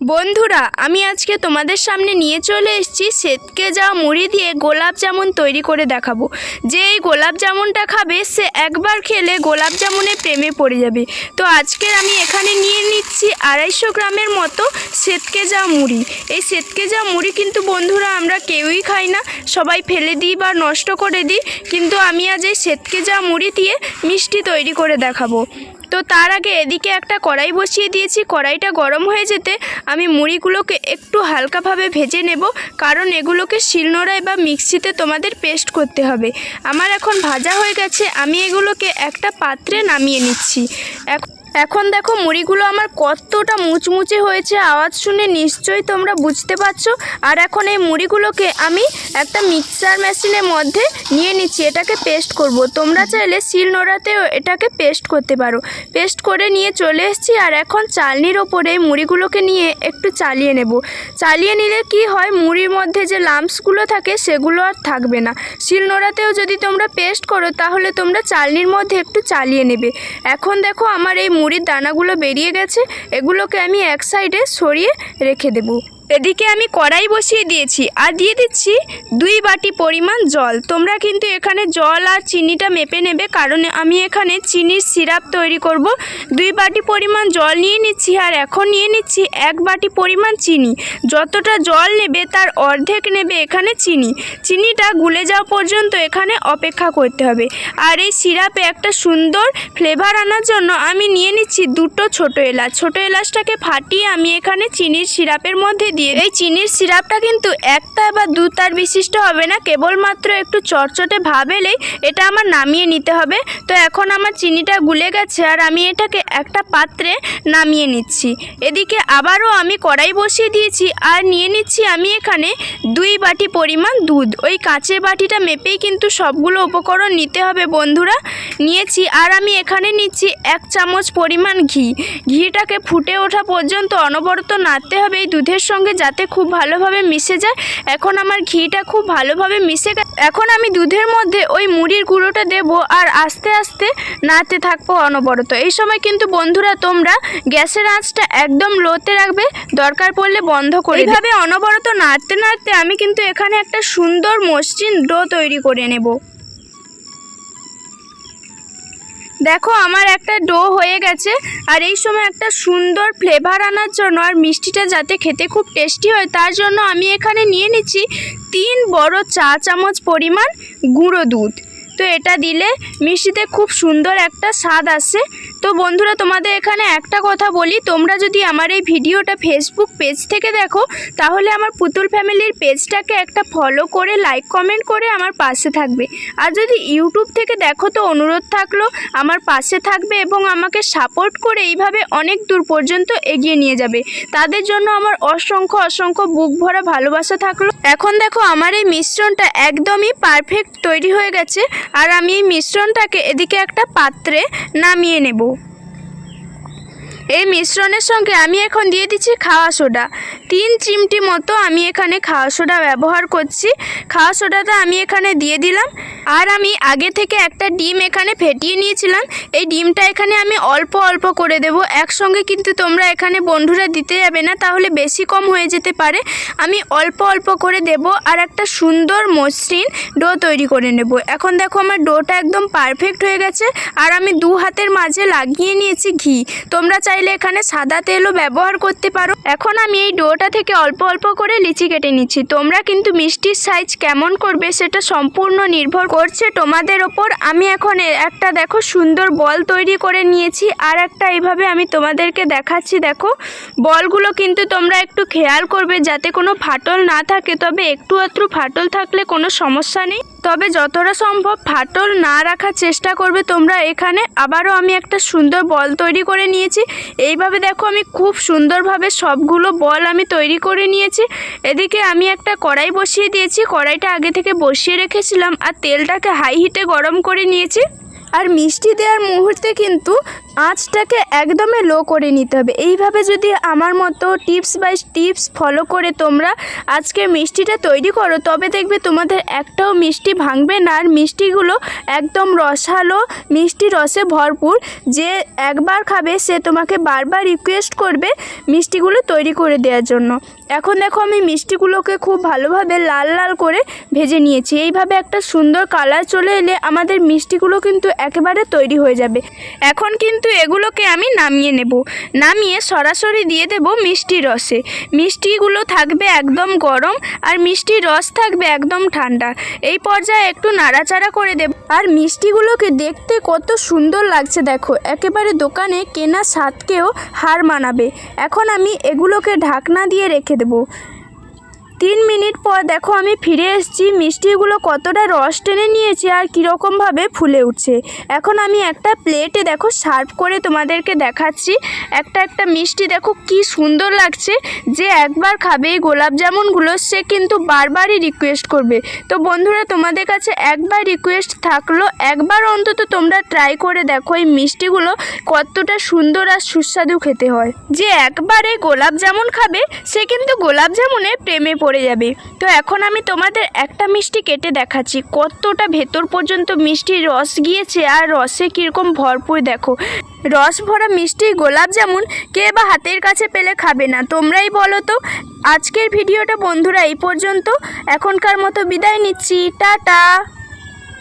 বন্ধুরা, আমি আজকে তোমাদের সামনে নিয়ে চলে এসেছি সেতকে যাওয়া মুড়ি দিয়ে গোলাপ জামুন তৈরি করে দেখাবো। যে এই গোলাপ জামুনটা খাবে, সে একবার খেলে গোলাপ জামুনের প্রেমে পড়ে যাবে। তো আজকের আমি এখানে নিয়ে নিচ্ছি আড়াইশো গ্রামের মতো সেতকে যাওয়া মুড়ি। এই সেতকে যাওয়া মুড়ি কিন্তু বন্ধুরা আমরা কেউই খাই না, সবাই ফেলে দিই বা নষ্ট করে দিই। কিন্তু আমি আজ এই সেতকে যাওয়া মুড়ি দিয়ে মিষ্টি তৈরি করে দেখাবো। তো তার আগে এদিকে একটা কড়াই বসিয়ে দিয়েছি। কড়াইটা গরম হয়ে যেতে আমি মুড়িগুলোকে একটু হালকাভাবে ভেজে নেব, কারণ এগুলোকে শিলনোড়ায় বা মিক্সিতে তোমাদের পেস্ট করতে হবে। আমার এখন ভাজা হয়ে গেছে, আমি এগুলোকে একটা পাত্রে নামিয়ে নিচ্ছি। এক- এখন দেখো মুড়িগুলো আমার কতটা মুচমুচে হয়েছে, আওয়াজ শুনে নিশ্চয়ই তোমরা বুঝতে পারছ। আর এখন এই মুড়িগুলোকে আমি একটা মিক্সার মেশিনের মধ্যে নিয়ে নিচ্ছি, এটাকে পেস্ট করব। তোমরা চাইলে শিল নোড়াতেও এটাকে পেস্ট করতে পারো। পেস্ট করে নিয়ে চলে এসেছি আর এখন চালনির ওপরে মুড়িগুলোকে নিয়ে একটু চালিয়ে নেব। চালিয়ে নিলে কি হয়, মুড়ির মধ্যে যে লাম্পসগুলো থাকে সেগুলো আর থাকবে না। শিল নোড়াতেও যদি তোমরা পেস্ট করো, তাহলে তোমরা চালনির মধ্যে একটু চালিয়ে নেবে। এখন দেখো আমার এই মুড়ির দানাগুলো বেরিয়ে গেছে এগুলোকে আমি এক সাইডে সরিয়ে রেখে দেবো। এদিকে আমি কড়াই বসিয়ে দিয়েছি আর দিয়ে দিচ্ছি দুই বাটি পরিমাণ জল। তোমরা কিন্তু এখানে জল আর চিনিটা মেপে নেবে কারণ আমি এখানে চিনির সিরাপ তৈরি করব। দুই বাটি পরিমাণ জল নিয়ে নিচ্ছি আর এখন নিয়ে নিচ্ছি এক বাটি পরিমাণ চিনি। যতটা জল নেবে তার অর্ধেক নেবে এখানে চিনি। চিনিটা গুলে যাওয়া পর্যন্ত এখানে অপেক্ষা করতে হবে। আর এই সিরাপে একটা সুন্দর ফ্লেভার আনার জন্য আমি নিয়ে নিচ্ছি দুটো ছোট এলাচ। ছোট এলাচটাকে ফাটিয়ে আমি এখানে চিনির সিরাপের মধ্যে দিয়ে। এই চিনির সিরাপটা কিন্তু একটা বা দু তার বিশিষ্ট হবে না, কেবলমাত্র একটু চটচটে ভাব এলেই এটা আমার নামিয়ে নিতে হবে। তো এখন আমার চিনিটা গুলে গেছে আর আমি এটাকে একটা পাত্রে নামিয়ে নিচ্ছি। এদিকে আবারও আমি কড়াই বসিয়ে দিয়েছি আর নিয়ে নিচ্ছি আমি এখানে দুই বাটি পরিমাণ দুধ। ওই কাঁচের বাটিটা মেপেই কিন্তু সবগুলো উপকরণ নিতে হবে বন্ধুরা। নিয়েছি আর আমি এখানে নিচ্ছি এক চামচ পরিমাণ ঘি। ঘিটাকে ফুটে ওঠা পর্যন্ত অনবরত নাড়তে হবে এই দুধের সঙ্গে যাতে খুব ভালোভাবে মিশে যায়। এখন আমার ঘিটা খুব ভালোভাবে মিশে এখন আমি দুধের মধ্যে ওই মুড়ির গুঁড়োটা দেবো আর আস্তে আস্তে নাড়তে থাকব অনবরত। এই সময় কিন্তু বন্ধুরা তোমরা গ্যাসের আঁচটা একদম লোতে রাখবে, দরকার পড়লে বন্ধ করে এইভাবে অনবরত নাড়তে নাড়তে আমি কিন্তু এখানে একটা সুন্দর মসৃণ ডো তৈরি করে নেব। দেখো, আমার একটা ডো হয়ে গেছে। আর এই সময় একটা সুন্দর ফ্লেভার আনার জন্য আর মিষ্টিটা যাতে খেতে খুব টেস্টি হয়, তার জন্য আমি এখানে নিয়ে নিচ্ছি তিন বড় চা চামচ পরিমাণ গুঁড়ো দুধ। তো এটা দিলে মিষ্টিতে খুব সুন্দর একটা স্বাদ আসে। তো বন্ধুরা, তোমাদের এখানে একটা কথা বলি, তোমরা যদি আমার এই ভিডিওটা ফেসবুক পেজ থেকে দেখো, তাহলে আমার পুতুল ফ্যামিলির পেজটাকে একটা ফলো করে লাইক কমেন্ট করে আমার পাশে থাকবে। আর যদি ইউটিউব থেকে দেখো তো অনুরোধ থাকল, আমার পাশে থাকবে এবং আমাকে সাপোর্ট করে এইভাবে অনেক দূর পর্যন্ত এগিয়ে নিয়ে যাবে। তাদের জন্য আমার অসংখ্য অসংখ্য বুক ভরা ভালোবাসা থাকল। এখন দেখো, আমার এই মিশ্রণটা একদমই পারফেক্ট তৈরি হয়ে গেছে। আর আমি এই মিশ্রণটাকে এদিকে একটা পাত্রে নামিয়ে নেব। এই মিশ্রণের সঙ্গে আমি এখন দিয়ে দিচ্ছি খাওয়া সোডা। তিন চিমটি মতো আমি এখানে খাওয়া সোডা ব্যবহার করছি। খাওয়া সোডাটা আমি এখানে দিয়ে দিলাম। আর আমি আগে থেকে একটা ডিম এখানে ফেটিয়ে নিয়েছিলাম। এই ডিমটা এখানে আমি অল্প অল্প করে দেব। একসঙ্গে কিন্তু তোমরা এখানে বন্ধুরা দিতে যাবে না, তাহলে বেশি কম হয়ে যেতে পারে। আমি অল্প অল্প করে দেব আর একটা সুন্দর মসৃণ ডো তৈরি করে নেব। এখন দেখো আমার ডোটা একদম পারফেক্ট হয়ে গেছে। আর আমি দু হাতের মাঝে লাগিয়ে নিয়েছি ঘি। তোমরা চাইলে এখানে সাদা তেলও ব্যবহার করতে পারো। এখন আমি এই ডোটা থেকে অল্প অল্প করে লিচি কেটে নিচ্ছি। তোমরা কিন্তু মিষ্টির সাইজ কেমন করবে সেটা সম্পূর্ণ নির্ভর করছে তোমাদের ওপর। আমি এখন একটা দেখো সুন্দর বল তৈরি করে নিয়েছি। আর একটা এইভাবে আমি তোমাদেরকে দেখাচ্ছি। দেখো, বলগুলো কিন্তু তোমরা একটু খেয়াল করবে যাতে কোনো ফাটল না থাকে। তবে একটু আধটু ফাটল থাকলে কোনো সমস্যা নেই। তবে যতটা সম্ভব ফাটল না রাখার চেষ্টা করবে তোমরা। এখানে আবারও আমি একটা সুন্দর বল তৈরি করে নিয়েছি। এইভাবে দেখো আমি খুব সুন্দরভাবে সবগুলো বল আমি তৈরি করে নিয়েছি। এদিকে আমি একটা কড়াই বসিয়ে দিয়েছি। কড়াইটা আগে থেকে বসিয়ে রেখেছিলাম আর তেলটাকে হাই হিটে গরম করে নিয়েছি। আর মিষ্টি দেওয়ার মুহূর্তে কিন্তু আঁচটাকে একদমই লো করে নিতে হবে। এইভাবে যদি আমার মতো টিপস বাই টিপস ফলো করে তোমরা আজকে মিষ্টিটা তৈরি করো, তবে দেখবে তোমাদের একটাও মিষ্টি ভাঙবে না। আর মিষ্টিগুলো একদম রসালো, মিষ্টি রসে ভরপুর। যে একবার খাবে, সে তোমাকে বারবার রিকোয়েস্ট করবে মিষ্টিগুলো তৈরি করে দেওয়ার জন্য। এখন দেখো আমি মিষ্টিগুলোকে খুব ভালোভাবে লাল লাল করে ভেজে নিয়েছি। এইভাবে একটা সুন্দর কালার চলে এলে আমাদের মিষ্টিগুলো কিন্তু একেবারে তৈরি হয়ে যাবে। এখন কিন্তু এগুলোকে আমি নামিয়ে নেব। নামিয়ে সরাসরি দিয়ে দেব মিষ্টি রসে। মিষ্টিগুলো থাকবে একদম গরম আর মিষ্টির রস থাকবে একদম ঠান্ডা। এই পর্যায়ে একটু নাড়াচাড়া করে দেব। আর মিষ্টিগুলোকে দেখতে কত সুন্দর লাগছে দেখো। একেবারে দোকানে কেনা স্বাদকেও হার মানাবে। এখন আমি এগুলোকে ঢাকনা দিয়ে রেখে দেবো। তিন মিনিট পর দেখো আমি ফিরে এসেছি। মিষ্টিগুলো কতটা রস টেনে নিয়েছে আর কীরকমভাবে ফুলে উঠছে। এখন আমি একটা প্লেটে দেখো সার্ভ করে তোমাদেরকে দেখাচ্ছি। একটা একটা মিষ্টি দেখো কি সুন্দর লাগছে। যে একবার খাবে এই গোলাপ জামুনগুলো, সে কিন্তু বারবারই রিকোয়েস্ট করবে। তো বন্ধুরা, তোমাদের কাছে একবার রিকোয়েস্ট থাকল, একবার অন্তত তোমরা ট্রাই করে দেখো এই মিষ্টিগুলো কতটা সুন্দর আর সুস্বাদু খেতে হয়। যে একবারে গোলাপ জামুন খাবে, সে কিন্তু গোলাপ জামুনে প্রেমে পড়ে যাবে। তো এখন আমি তোমাদের একটা মিষ্টি কেটে দেখাচ্ছি। কতটা ভেতর পর্যন্ত মিষ্টির রস গিয়েছে আর রসে কীরকম ভরপুর দেখো। রস ভরা মিষ্টি গোলাপ জামুন কে বা হাতের কাছে পেলে খাবে না। তোমরাই বলো তো। আজকের ভিডিওটা বন্ধুরা এই পর্যন্ত। এখনকার মতো বিদায় নিচ্ছি। টাটা।